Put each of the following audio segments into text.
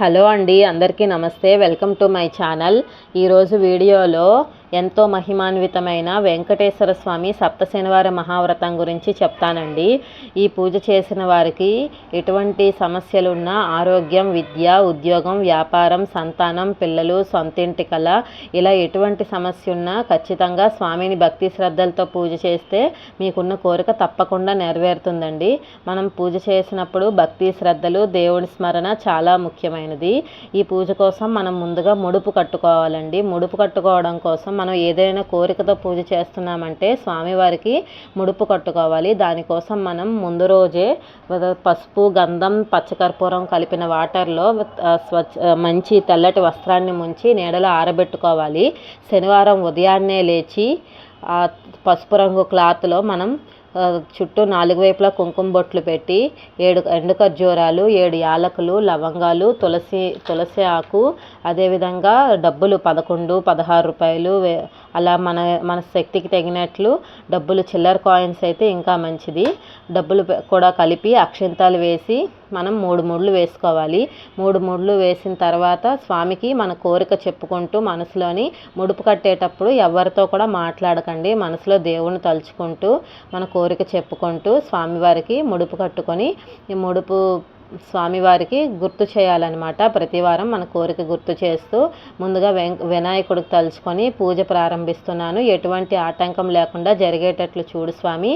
Hello అండి అందరికీ నమస్తే. Welcome to my channel. ఈరోజు వీడియోలో ఎంతో మహిమాన్వితమైన వెంకటేశ్వర స్వామి సప్త శనివార మహావ్రతం గురించి చెప్తానండి. ఈ పూజ చేసిన వారికి ఎటువంటి సమస్యలున్నా ఆరోగ్యం విద్య ఉద్యోగం వ్యాపారం సంతానం పిల్లలు సొంతింటి కల ఇలా ఎటువంటి సమస్య ఉన్నా ఖచ్చితంగా స్వామిని భక్తి శ్రద్ధలతో పూజ చేస్తే మీకున్న కోరిక తప్పకుండా నెరవేరుతుందండి. మనం పూజ చేసినప్పుడు భక్తి శ్రద్ధలు దేవుని స్మరణ చాలా ముఖ్యమైనది. ఈ పూజ కోసం మనం ముందుగా ముడుపు కట్టుకోవాలండి. ముడుపు కట్టుకోవడం కోసం మనం ఏదైనా కోరికతో పూజ చేస్తున్నామంటే స్వామివారికి ముడుపు కట్టుకోవాలి. దానికోసం మనం ముందు రోజే పసుపు గంధం పచ్చకర్పూరం కలిపిన వాటర్లో స్వచ్ఛ మంచి తెల్లటి వస్త్రాన్ని ముంచి నీడలో ఆరబెట్టుకోవాలి. శనివారం ఉదయాన్నే లేచి పసుపు రంగు క్లాత్లో మనం చుట్టూ నాలుగు వైపులా కుంకుమ బొట్లు పెట్టి ఏడు ఎండు ఖర్జూరాలు ఏడు యాలకులు లవంగాలు తులసి తులసి ఆకు అదేవిధంగా డబ్బులు పదకొండు పదహారు రూపాయలు అలా మన మన శక్తికి తగినట్లు డబ్బులు చిల్లర కాయిన్స్ అయితే ఇంకా మంచిది. డబ్బులు కూడా కలిపి అక్షింతాలు వేసి మనం మూడు ముళ్ళు వేసుకోవాలి. మూడు ముళ్ళు వేసిన తర్వాత స్వామికి మన కోరిక చెప్పుకుంటూ మనసులోని ముడుపు కట్టేటప్పుడు ఎవరితో కూడా మాట్లాడకండి. మనసులో దేవుని తలుచుకుంటూ మన కోరిక చెప్పుకుంటూ స్వామివారికి ముడుపు కట్టుకొని ఈ ముడుపు స్వామివారికి గుర్తు చేయాలన్నమాట. ప్రతివారం మన కోరిక గుర్తు చేస్తూ ముందుగా వెం వినాయకుడికి తలుచుకొని పూజ ప్రారంభిస్తున్నాను. ఎటువంటి ఆటంకం లేకుండా జరిగేటట్లు చూడు స్వామి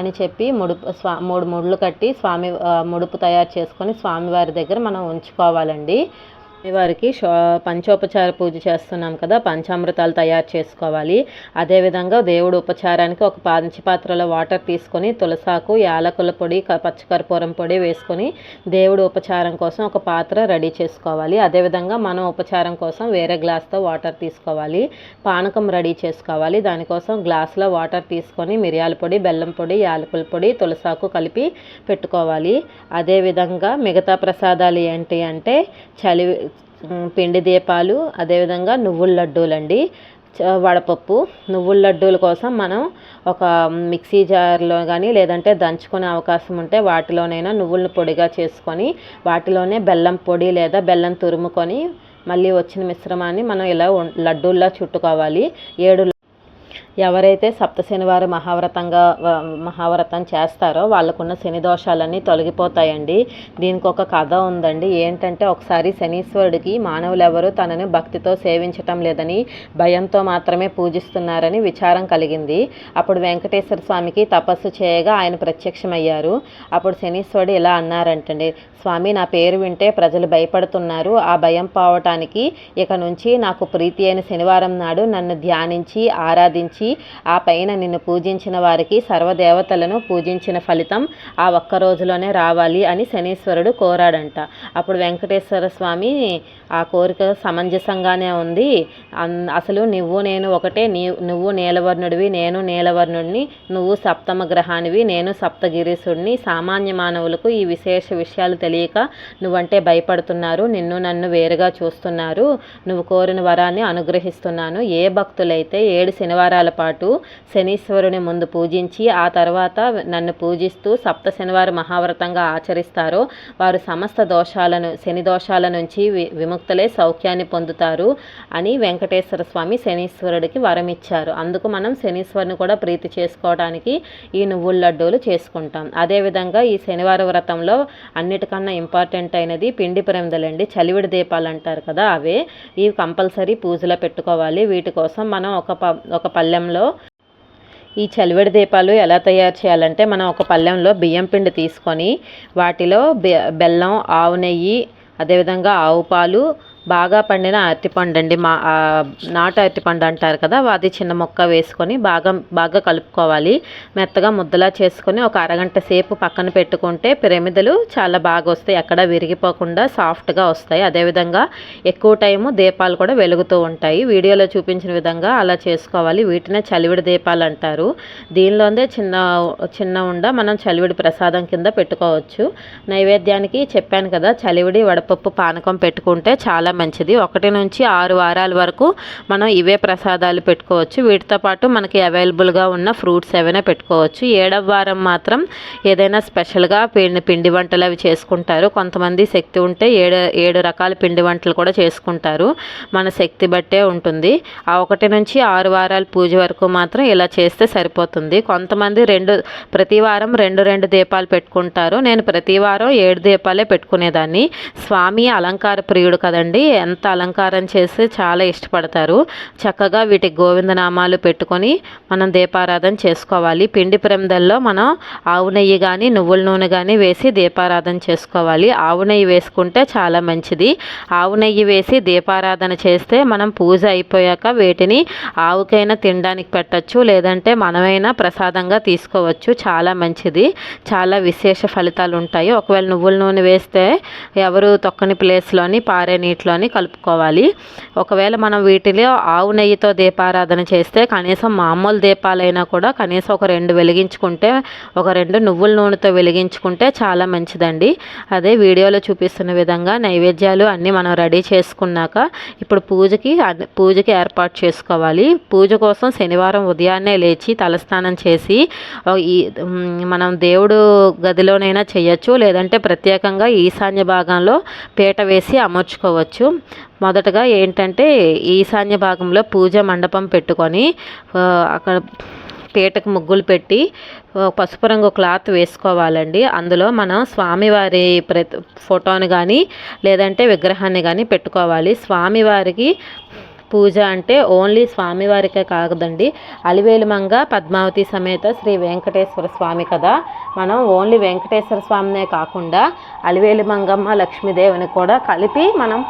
అని చెప్పి ముడుపు స్వా మూడు ముళ్ళు కట్టి స్వామి ముడుపు తయారు చేసుకొని స్వామివారి దగ్గర మనం ఉంచుకోవాలండి. వారికి షో పంచోపచార పూజ చేస్తున్నాం కదా పంచామృతాలు తయారు చేసుకోవాలి. అదేవిధంగా దేవుడు ఉపచారానికి ఒక పంచపాత్రలో వాటర్ తీసుకొని తులసాకు యాలకుల పొడి పచ్చకర్పూరం పొడి వేసుకొని దేవుడు ఉపచారం కోసం ఒక పాత్ర రెడీ చేసుకోవాలి. అదేవిధంగా మనం ఉపచారం కోసం వేరే గ్లాస్తో వాటర్ తీసుకోవాలి. పానకం రెడీ చేసుకోవాలి. దానికోసం గ్లాస్లో వాటర్ తీసుకొని మిరియాల పొడి బెల్లం పొడి యాలకుల పొడి తులసాకు కలిపి పెట్టుకోవాలి. అదేవిధంగా మిగతా ప్రసాదాలు ఏంటి అంటే చలి పిండి దీపాలు అదేవిధంగా నువ్వుల లడ్డూలండి. చ- వడపప్పు. నువ్వుల లడ్డూల కోసం మనం ఒక మిక్సీ జార్లో కానీ లేదంటే దంచుకునే అవకాశం ఉంటే వాటిలోనైనా నువ్వులను పొడిగా చేసుకొని వాటిలోనే బెల్లం పొడి లేదా బెల్లం తురుముకొని మళ్ళీ వచ్చిన మిశ్రమాన్ని మనం ఇలా లడ్డూల్లా చుట్టుకోవాలి. ఏడు ఎవరైతే సప్తశనివారి మహావ్రతంగా మహావ్రతం చేస్తారో వాళ్ళకున్న శని దోషాలన్నీ తొలగిపోతాయండి. దీనికి ఒక కథ ఉందండి. ఏంటంటే ఒకసారి శనీశ్వరుడికి మానవులు ఎవరు తనని భక్తితో సేవించటం లేదని భయంతో మాత్రమే పూజిస్తున్నారని విచారం కలిగింది. అప్పుడు వెంకటేశ్వర స్వామికి తపస్సు చేయగా ఆయన ప్రత్యక్షమయ్యారు. అప్పుడు శనీశ్వరుడు ఇలా అన్నారంటండి స్వామి నా పేరు వింటే ప్రజలు భయపడుతున్నారు. ఆ భయం పోవటానికి ఇక నుంచి నాకు ప్రీతి అయిన శనివారం నాడు నన్ను ధ్యానించి ఆరాధించి ఆ పైన నిన్ను పూజించిన వారికి సర్వదేవతలను పూజించిన ఫలితం ఆ ఒక్క రోజులోనే రావాలి అని శనీశ్వరుడు కోరాడంట. అప్పుడు వెంకటేశ్వర స్వామి ఆ కోరిక సమంజసంగానే ఉంది. అన్- అసలు నువ్వు నేను ఒకటే నీ నువ్వు నీలవర్ణుడివి నేను నీలవర్ణుడిని నువ్వు సప్తమ గ్రహానివి నేను సప్తగిరీసుడిని సామాన్య మానవులకు ఈ విశేష విషయాలు తెలియక నువ్వంటే భయపడుతున్నారు నిన్ను నన్ను వేరుగా చూస్తున్నారు. నువ్వు కోరిన వరాన్ని అనుగ్రహిస్తున్నాను. ఏ భక్తులైతే ఏడు శనివారాల పాటు శనీశ్వరుని ముందు పూజించి ఆ తర్వాత నన్ను పూజిస్తూ సప్త శనివారం మహావ్రతంగా ఆచరిస్తారో వారు సమస్త దోషాలను శని దోషాల నుంచి వి- విముక్తులే సౌఖ్యాన్ని పొందుతారు అని వెంకటేశ్వర స్వామి శనీశ్వరుడికి వరం ఇచ్చారు అందుకు మనం శనీశ్వరుని కూడా ప్రీతి చేసుకోవడానికి ఈ నువ్వుల లడ్డూలు చేసుకుంటాం. అదేవిధంగా ఈ శనివార వ్రతంలో అన్నిటికన్నా ఇంపార్టెంట్ అయినది పిండి ప్రమిదలండి. చలివిడి దీపాలు అంటారు కదా అవే. ఇవి కంపల్సరీ పూజలో పెట్టుకోవాలి. వీటి కోసం మనం ఒక ప ఒక పళ్ళెంలో ఈ చలివిడి దీపాలు ఎలా తయారు చేయాలంటే మనం ఒక పళ్ళెంలో బియ్యం పిండి తీసుకొని వాటిలో బె బెల్లం ఆవు నెయ్యి అదేవిధంగా ఆవు పాలు బాగా పండిన అరటిపండు అండి మా నాటు అరటిపండు అంటారు కదా అది చిన్న మొక్క వేసుకొని బాగా బాగా కలుపుకోవాలి. మెత్తగా ముద్దలా చేసుకొని ఒక అరగంట సేపు పక్కన పెట్టుకుంటే పిరమిదలు చాలా బాగా వస్తాయి. ఎక్కడ విరిగిపోకుండా సాఫ్ట్గా వస్తాయి. అదేవిధంగా ఎక్కువ టైము దీపాలు కూడా వెలుగుతూ ఉంటాయి. వీడియోలో చూపించిన విధంగా అలా చేసుకోవాలి. వీటినే చలివిడి దీపాలు అంటారు. దీనిలోనే చిన్న చిన్న ఉండ మనం చలివిడి ప్రసాదం కింద పెట్టుకోవచ్చు. నైవేద్యానికి చెప్పాను కదా చలివిడి వడపప్పు పానకం పెట్టుకుంటే చాలా మంచిది. ఒకటి నుంచి ఆరు వారాల వరకు మనం ఇవే ప్రసాదాలు పెట్టుకోవచ్చు. వీటితో పాటు మనకి అవైలబుల్గా ఉన్న ఫ్రూట్స్ ఏవైనా పెట్టుకోవచ్చు. ఏడవ వారం మాత్రం ఏదైనా స్పెషల్గా పిండి పిండి వంటలు అవి చేసుకుంటారు. కొంతమంది శక్తి ఉంటే ఏడు ఏడు రకాల పిండి వంటలు కూడా చేసుకుంటారు. మన శక్తి బట్టే ఉంటుంది. ఆ ఒకటి నుంచి ఆరు వారాల పూజ వరకు మాత్రం ఇలా చేస్తే సరిపోతుంది. కొంతమంది రెండు ప్రతి వారం రెండు రెండు దీపాలు పెట్టుకుంటారు. నేను ప్రతి వారం ఏడు దీపాలే పెట్టుకునేదాన్ని. స్వామి అలంకార ప్రియుడు కదండి. ఎంత అలంకారం చేస్తే చాలా ఇష్టపడతారు. చక్కగా వీటికి గోవిందనామాలు పెట్టుకొని మనం దీపారాధన చేసుకోవాలి. పిండి ప్రమిదల్లో మనం ఆవు నెయ్యి కానీ నువ్వుల నూనె కానీ వేసి దీపారాధన చేసుకోవాలి. ఆవు నెయ్యి వేసుకుంటే చాలా మంచిది. ఆవు నెయ్యి వేసి దీపారాధన చేస్తే మనం పూజ అయిపోయాక వీటిని ఆవుకైనా తినడానికి పెట్టచ్చు లేదంటే మనమైనా ప్రసాదంగా తీసుకోవచ్చు. చాలా మంచిది. చాలా విశేష ఫలితాలు ఉంటాయి. ఒకవేళ నువ్వుల నూనె వేస్తే ఎవరు తొక్కని ప్లేస్లోని పారే నీటిలో అని కలుపుకోవాలి. ఒకవేళ మనం వీటిలో ఆవు నెయ్యితో దీపారాధన చేస్తే కనీసం మామూలు దీపాలైనా కూడా కనీసం ఒక రెండు వెలిగించుకుంటే ఒక రెండు నువ్వుల నూనెతో వెలిగించుకుంటే చాలా మంచిదండి. అదే వీడియోలో చూపిస్తున్న విధంగా నైవేద్యాలు అన్నీ మనం రెడీ చేసుకున్నాక ఇప్పుడు పూజకి పూజకి ఏర్పాటు చేసుకోవాలి. పూజ కోసం శనివారం ఉదయాన్నే లేచి తలస్నానం చేసి ఈ మనం దేవుడు గదిలోనైనా చేయొచ్చు లేదంటే ప్రత్యేకంగా ఈశాన్య భాగంలో పీట వేసి అమర్చుకోవచ్చు. మొదటగా ఏంటంటే ఈశాన్య భాగంలో పూజ మండపం పెట్టుకొని అక్కడ పీటకు ముగ్గులు పెట్టి పసుపు రంగు క్లాత్ వేసుకోవాలండి. అందులో మనం స్వామివారి ప్రతి ఫోటోని కానీ లేదంటే విగ్రహాన్ని కానీ పెట్టుకోవాలి. స్వామివారికి పూజ అంటే ఓన్లీ స్వామివారికే కాదండి. అలివేలు మంగ పద్మావతి సమేత శ్రీ వెంకటేశ్వర స్వామి కదా. మనం ఓన్లీ వెంకటేశ్వర స్వామినే కాకుండా అలివేలు మంగమ్మ లక్ష్మీదేవిని కూడా కలిపి మనం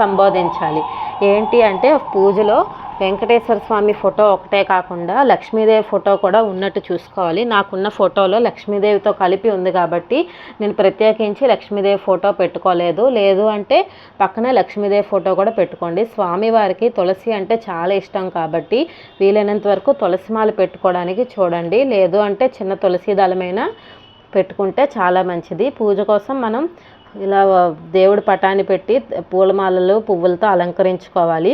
సంబోధించాలి. ఏంటి అంటే పూజలో వెంకటేశ్వర స్వామి ఫోటో ఒకటే కాకుండా లక్ష్మీదేవి ఫోటో కూడా ఉన్నట్టు చూసుకోవాలి. నాకున్న ఫోటోలో లక్ష్మీదేవితో కలిపి ఉంది కాబట్టి నేను ప్రత్యేకించి లక్ష్మీదేవి ఫోటో పెట్టుకోలేదు. లేదు అంటే పక్కన లక్ష్మీదేవి ఫోటో కూడా పెట్టుకోండి. స్వామివారికి తులసి అంటే చాలా ఇష్టం కాబట్టి వీలైనంత వరకు తులసి మాల పెట్టుకోవడానికి చూడండి. లేదు అంటే చిన్న తులసి దళమైన పెట్టుకుంటే చాలా మంచిది. పూజ కోసం మనం ఇలా దేవుడి పటాన్ని పెట్టి పూలమాలలు పువ్వులతో అలంకరించుకోవాలి.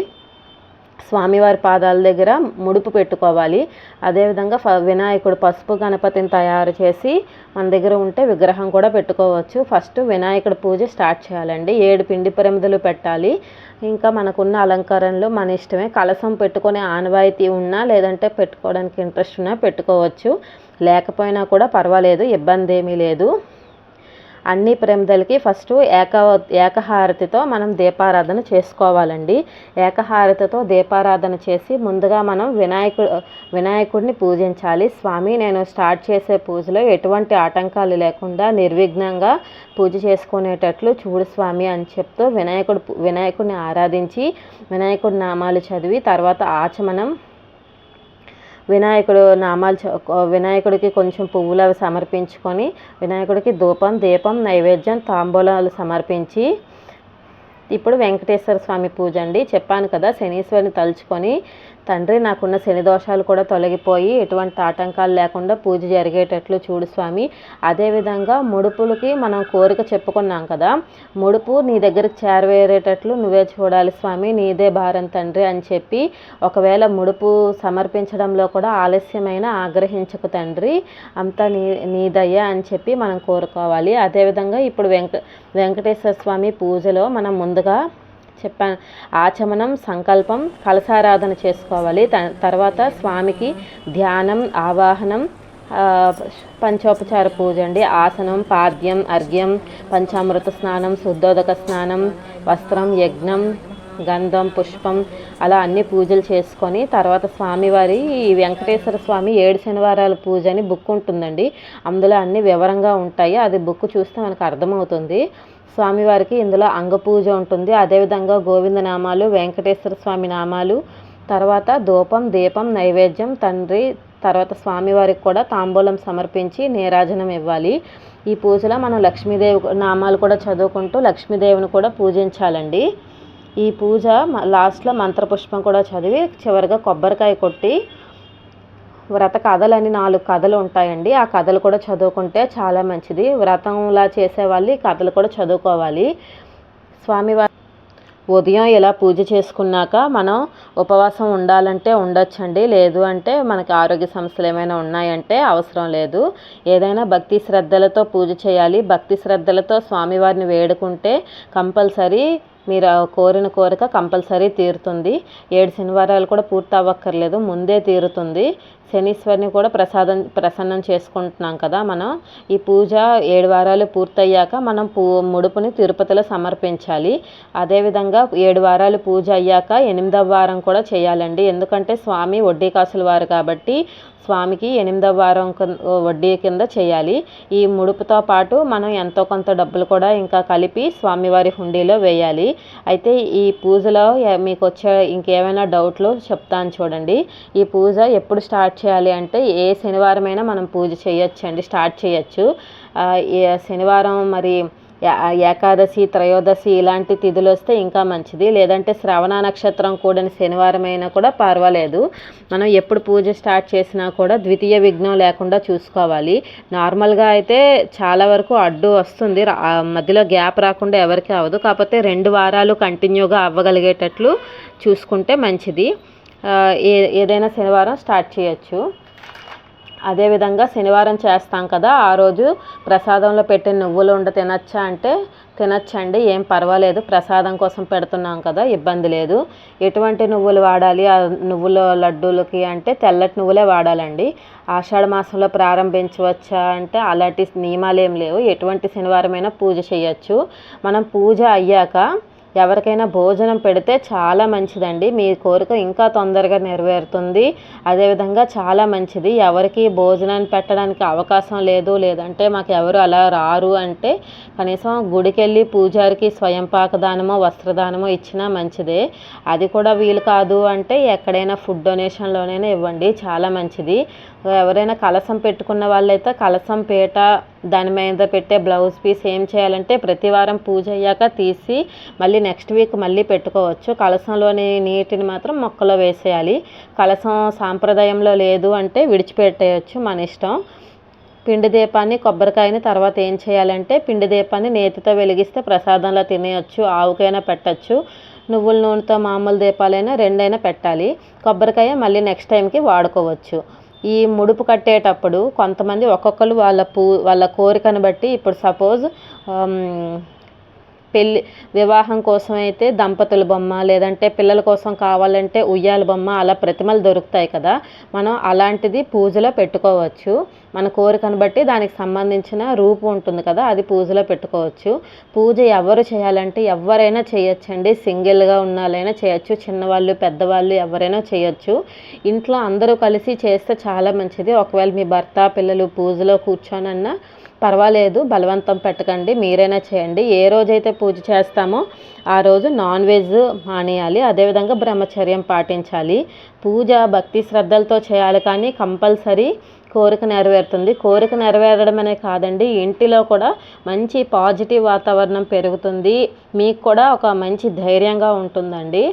స్వామివారి పాదాల దగ్గర ముడుపు పెట్టుకోవాలి. అదేవిధంగా ఫ వినాయకుడు పసుపు గణపతిని తయారు చేసి మన దగ్గర ఉంటే విగ్రహం కూడా పెట్టుకోవచ్చు. ఫస్ట్ వినాయకుడి పూజ స్టార్ట్ చేయాలండి. ఏడు పిండి ప్రమిదలు పెట్టాలి. ఇంకా మనకున్న అలంకరణలు మన ఇష్టమే. కలసం పెట్టుకునే ఆనవాయితీ ఉన్నా లేదంటే పెట్టుకోవడానికి ఇంట్రెస్ట్ ఉన్నా పెట్టుకోవచ్చు. లేకపోయినా కూడా పర్వాలేదు. ఇబ్బంది ఏమీ లేదు. అన్ని ప్రమిదలకి ఫస్ట్ ఏక ఏకహారతితో మనం దీపారాధన చేసుకోవాలండి. ఏకహారతితో దీపారాధన చేసి ముందుగా మనం వినాయకుడు వినాయకుడిని పూజించాలి. స్వామి నేను స్టార్ట్ చేసే పూజలో ఎటువంటి ఆటంకాలు లేకుండా నిర్విఘ్నంగా పూజ చేసుకునేటట్లు చూడు స్వామి అని చెప్తూ వినాయకుడు వినాయకుడిని ఆరాధించి వినాయకుడి నామాలు చదివి తర్వాత ఆచమనం వినాయకుడు నామాలు వినాయకుడికి కొంచెం పువ్వులు అవి సమర్పించుకొని వినాయకుడికి ధూపం దీపం నైవేద్యం తాంబూలాలు సమర్పించి ఇప్పుడు వెంకటేశ్వర స్వామి పూజ అండి. చెప్పాను కదా శనీశ్వరిని తలుచుకొని తండ్రి నాకున్న శని దోషాలు కూడా తొలగిపోయి ఎటువంటి ఆటంకాలు లేకుండా పూజ జరిగేటట్లు చూడు స్వామి. అదేవిధంగా ముడుపులకి మనం కోరిక చెప్పుకున్నాం కదా ముడుపు నీ దగ్గరికి చేరవేరేటట్లు నువ్వే చూడాలి స్వామి నీదే భారం తండ్రి అని చెప్పి ఒకవేళ ముడుపు సమర్పించడంలో కూడా ఆలస్యమైన ఆగ్రహించకు తండ్రి. అంతా నీ నీదయ్య అని చెప్పి మనం కోరుకోవాలి. అదేవిధంగా ఇప్పుడు వెంక వెంకటేశ్వర స్వామి పూజలో మనం ముందుగా చెప్పాను. ఆచమనం సంకల్పం కలసారాధన చేసుకోవాలి. త- తర్వాత స్వామికి ధ్యానం ఆవాహనం పంచోపచార పూజ అండి. ఆసనం పాద్యం అర్ఘ్యం పంచామృత స్నానం శుద్ధోదక స్నానం వస్త్రం యజ్ఞం గంధం పుష్పం అలా అన్ని పూజలు చేసుకొని తర్వాత స్వామివారి వెంకటేశ్వర స్వామి ఏడు శనివారాల పూజ అని బుక్ ఉంటుందండి. అందులో అన్ని వివరంగా ఉంటాయి. అది బుక్ చూస్తే మనకు అర్థమవుతుంది. స్వామివారికి ఇందులో అంగ పూజ ఉంటుంది. అదేవిధంగా గోవింద నామాలు వెంకటేశ్వర స్వామి నామాలు తర్వాత ధూపం దీపం నైవేద్యం తండ్రి తర్వాత స్వామివారికి కూడా తాంబూలం సమర్పించి నీరాజనం ఇవ్వాలి. ఈ పూజలో మనం లక్ష్మీదేవి నామాలు కూడా చదువుకుంటూ లక్ష్మీదేవిని కూడా పూజించాలండి. ఈ పూజ లాస్ట్లో మంత్రపుష్పం కూడా చదివి చివరిగా కొబ్బరికాయ కొట్టి వ్రత కథలని నాలుగు కథలు ఉంటాయండి. ఆ కథలు కూడా చదువుకుంటే చాలా మంచిది. వ్రతంలా చేసేవాళ్ళు ఈ కథలు కూడా చదువుకోవాలి. స్వామివారి ఉదయం ఇలా పూజ చేసుకున్నాక మనం ఉపవాసం ఉండాలంటే ఉండొచ్చండి. లేదు అంటే మనకి ఆరోగ్య సమస్యలు ఏమైనా ఉన్నాయంటే అవసరం లేదు. ఏదైనా భక్తి శ్రద్ధలతో పూజ చేయాలి. భక్తి శ్రద్ధలతో స్వామివారిని వేడుకుంటే కంపల్సరీ మీరు కోరిన కోరిక కంపల్సరీ తీరుతుంది. ఏడు శనివారాలు కూడా పూర్తి అవ్వక్కర్లేదు ముందే తీరుతుంది. శనీశ్వరిని కూడా ప్రసాదం ప్రసన్నం చేసుకుంటున్నాం కదా మనం. ఈ పూజ ఏడు వారాలు పూర్తయ్యాక మనం పూ ముడుపుని తిరుపతిలో సమర్పించాలి. అదేవిధంగా ఏడు వారాలు పూజ అయ్యాక ఎనిమిదవ వారం కూడా చేయాలండి. ఎందుకంటే స్వామి వడ్డీ కాసుల వారు కాబట్టి స్వామికి ఎనిమిదవ వారం వడ్డీ కింద చేయాలి. ఈ ముడుపుతో పాటు మనం ఎంతో కొంత డబ్బులు కూడా ఇంకా కలిపి స్వామివారి హుండీలో వేయాలి. అయితే ఈ పూజలో మీకు వచ్చే ఇంకేమైనా డౌట్లు చెప్తాను చూడండి. ఈ పూజ ఎప్పుడు స్టార్ట్ చేయాలి అంటే ఏ శనివారమైనా మనం పూజ చేయొచ్చండి స్టార్ట్ చేయొచ్చు. శనివారం మరి ఏకాదశి త్రయోదశి ఇలాంటి తిథులు వస్తే ఇంకా మంచిది. లేదంటే శ్రవణ నక్షత్రం కూడిన శనివారం అయినా కూడా పర్వాలేదు. మనం ఎప్పుడు పూజ స్టార్ట్ చేసినా కూడా ద్వితీయ విఘ్నం లేకుండా చూసుకోవాలి. నార్మల్గా అయితే చాలా వరకు అడ్డు వస్తుంది. మధ్యలో గ్యాప్ రాకుండా ఎవరికి అవ్వదు. కాకపోతే రెండు వారాలు కంటిన్యూగా అవ్వగలిగేటట్లు చూసుకుంటే మంచిది. ఏ ఏదైనా శనివారం స్టార్ట్ చేయొచ్చు. అదేవిధంగా శనివారం చేస్తాం కదా ఆ రోజు ప్రసాదంలో పెట్టిన నువ్వులు ఉండ తినచ్చా అంటే తినచ్చండి ఏం పర్వాలేదు ప్రసాదం కోసం పెడుతున్నాం కదా ఇబ్బంది లేదు. ఎటువంటి నువ్వులు వాడాలి? ఆ నువ్వుల లడ్డూలకి అంటే తెల్లటి నువ్వులే వాడాలండి. ఆషాఢ మాసంలో ప్రారంభించవచ్చా అంటే అలాంటి నియమాలు ఏం లేవు. ఎటువంటి శనివారమైనా పూజ చేయొచ్చు. మనం పూజ అయ్యాక ఎవరికైనా భోజనం పెడితే చాలా మంచిదండి. మీ కోరిక ఇంకా తొందరగా నెరవేరుతుంది. అదేవిధంగా చాలా మంచిది. ఎవరికి భోజనాన్ని పెట్టడానికి అవకాశం లేదు లేదంటే మాకు ఎవరు అలా రారు అంటే కనీసం గుడికి వెళ్ళి పూజారికి స్వయం పాకదానమో వస్త్రదానమో ఇచ్చినా మంచిదే. అది కూడా వీలు కాదు అంటే ఎక్కడైనా ఫుడ్ డొనేషన్లోనైనా ఇవ్వండి. చాలా మంచిది. ఎవరైనా కలసం పెట్టుకున్న వాళ్ళైతే కలసం పీట దాని మీద పెట్టే బ్లౌజ్ పీస్ ఏం చేయాలంటే ప్రతి వారం పూజ అయ్యాక తీసి మళ్ళీ నెక్స్ట్ వీక్ మళ్ళీ పెట్టుకోవచ్చు. కలసంలోని నీటిని మాత్రం మొక్కలో వేసేయాలి. కలసం సాంప్రదాయంలో లేదు అంటే విడిచిపెట్టేయచ్చు మన ఇష్టం. పిండి దీపాన్ని కొబ్బరికాయని తర్వాత ఏం చేయాలంటే పిండి దీపాన్ని నేతితో వెలిగిస్తే ప్రసాదంలో తినేయచ్చు ఆవుకైనా పెట్టచ్చు. నువ్వుల నూనెతో మామూలు దీపాలైనా రెండైనా పెట్టాలి. కొబ్బరికాయ మళ్ళీ నెక్స్ట్ టైంకి వాడుకోవచ్చు. ఈ ముడుపు కట్టేటప్పుడు కొంతమంది ఒక్కొక్కరు వాళ్ళ పూ వాళ్ళ కోరికను బట్టి ఇప్పుడు సపోజ్ పెళ్ళి వివాహం కోసం అయితే దంపతుల బొమ్మ లేదంటే పిల్లల కోసం కావాలంటే ఉయ్యాల బొమ్మ అలా ప్రతిమలు దొరుకుతాయి కదా. మనం అలాంటిది పూజలో పెట్టుకోవచ్చు. మన కోరికను బట్టి దానికి సంబంధించిన రూపు ఉంటుంది కదా అది పూజలో పెట్టుకోవచ్చు. పూజ ఎవరు చేయాలంటే ఎవరైనా చేయొచ్చండి. సింగిల్గా ఉన్నాలైనా చేయొచ్చు. చిన్నవాళ్ళు పెద్దవాళ్ళు ఎవరైనా చేయొచ్చు. ఇంట్లో అందరూ కలిసి చేస్తే చాలా మంచిది. ఒకవేళ మీ భర్త పిల్లలు పూజలో కూర్చోనన్నా పర్వాలేదు బలవంతం పెట్టకండి మీరైనా చేయండి. ఏ రోజైతే పూజ చేస్తామో ఆ రోజు నాన్ వెజ్ మానేయాలి అదేవిధంగా బ్రహ్మచర్యం పాటించాలి. పూజ భక్తి శ్రద్ధలతో చేయాలి కానీ కంపల్సరీ కోరిక నెరవేరుతుంది. కోరిక నెరవేరడమనే కాదండి ఇంటిలో కూడా మంచి పాజిటివ్ వాతావరణం పెరుగుతుంది. మీకు కూడా ఒక మంచి ధైర్యంగా ఉంటుందండి.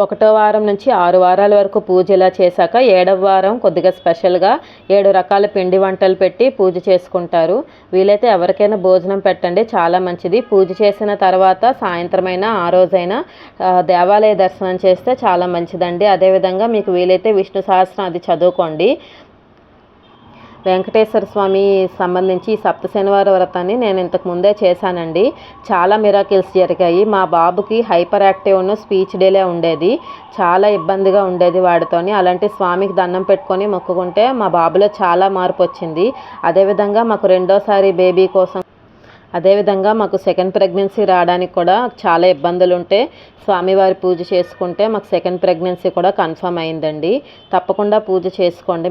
ఒకటో వారం నుంచి ఆరు వారాల వరకు పూజ ఇలా చేశాక ఏడవ వారం కొద్దిగా స్పెషల్గా ఏడు రకాల పిండి వంటలు పెట్టి పూజ చేసుకుంటారు. వీలైతే ఎవరికైనా భోజనం పెట్టండి చాలా మంచిది. పూజ చేసిన తర్వాత సాయంత్రమైనా ఆ రోజైనా దేవాలయ దర్శనం చేస్తే చాలా మంచిదండి. అదేవిధంగా మీకు వీలైతే విష్ణు సహస్రం అది చదువుకోండి. వెంకటేశ్వర స్వామి సంబంధించి సప్త శనివార వ్రతాన్ని నేను ఇంతకు ముందే చేశానండి. చాలా మిరాకిల్స్ జరిగాయి. మా బాబుకి హైపర్ యాక్టివ్ను స్పీచ్ డేలే ఉండేది. చాలా ఇబ్బందిగా ఉండేది వాడితోని. అలాంటి స్వామికి దండం పెట్టుకొని మొక్కుకుంటే మా బాబులో చాలా మార్పు వచ్చింది. అదేవిధంగా మాకు రెండోసారి బేబీ కోసం అదేవిధంగా మాకు సెకండ్ ప్రెగ్నెన్సీ రావడానికి కూడా చాలా ఇబ్బందులు ఉంటే స్వామివారి పూజ చేసుకుంటే మాకు సెకండ్ ప్రెగ్నెన్సీ కూడా కన్ఫర్మ్ అయిందండి. తప్పకుండా పూజ చేసుకోండి.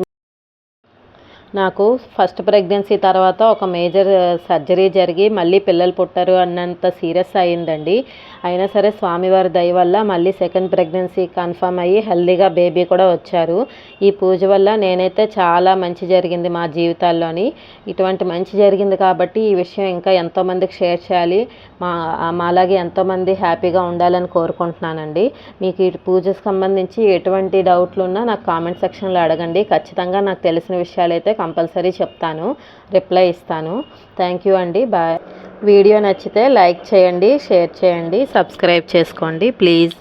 నాకు ఫస్ట్ ప్రెగ్నెన్సీ తర్వాత ఒక మేజర్ సర్జరీ uh, జరిగి మళ్ళీ పిల్లలు పుట్టారు అన్నంత సీరియస్ అయిందండి అయినా సరే స్వామివారి దయ వల్ల మళ్ళీ సెకండ్ ప్రెగ్నెన్సీ కన్ఫర్మ్ అయ్యి హెల్దీగా బేబీ కూడా వచ్చారు. ఈ పూజ వల్ల నేనైతే చాలా మంచి జరిగింది మా జీవితాల్లోని. ఇటువంటి మంచి జరిగింది కాబట్టి ఈ విషయం ఇంకా ఎంతోమందికి షేర్ చేయాలి. మా మాలాగే ఎంతోమంది హ్యాపీగా ఉండాలని కోరుకుంటున్నానండి. మీకు ఈ పూజకు సంబంధించి ఎటువంటి డౌట్లు ఉన్నా నాకు కామెంట్ సెక్షన్లో అడగండి. ఖచ్చితంగా నాకు తెలిసిన విషయాలు అయితే కంపల్సరీ చెప్తాను. రిప్లై ఇస్తాను. థ్యాంక్ యూ అండి. బాయ్ వీడియో నచ్చితే లైక్ చేయండి షేర్ చేయండి సబ్స్క్రైబ్ చేసుకోండి. ప్లీజ్